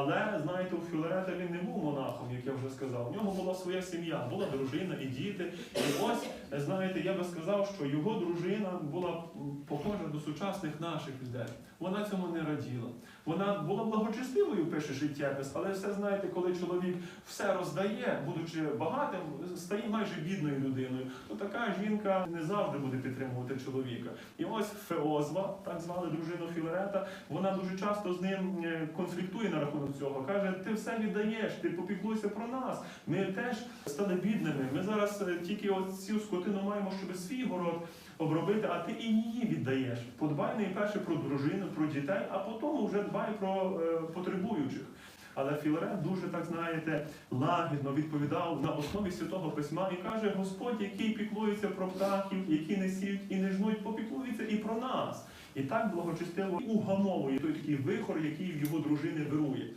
Але знаєте, у Філарета він не був монахом, як я вже сказав. У нього була своя сім'я, була дружина і діти. І ось, знаєте, я би сказав, що його дружина була похожа до сучасних наших людей. Вона цьому не раділа. Вона була благочестивою, пише життєпис, але все знаєте, коли чоловік все роздає, будучи багатим, стає майже бідною людиною, то така жінка не завжди буде підтримувати чоловіка. І ось Феозва, так звали дружину Філарета, вона дуже часто з ним е, конфліктує на рахунок цього. Каже: ти все віддаєш, ти попіклуйся про нас. Ми теж стали бідними. Ми зараз е, тільки ось цю скотину маємо, щоб свій город обробити, а ти і її віддаєш. Подбай найперше про дружину, про дітей, а потім вже дбай про е, потребуючих. Але Філарет дуже так знаєте лагідно відповідав на основі святого письма і каже: Господь, який піклується про птахів, які не сіють і не жнуть, попіклується і про нас. І так благочестиво угамовує той такий вихор, який в його дружини вирує.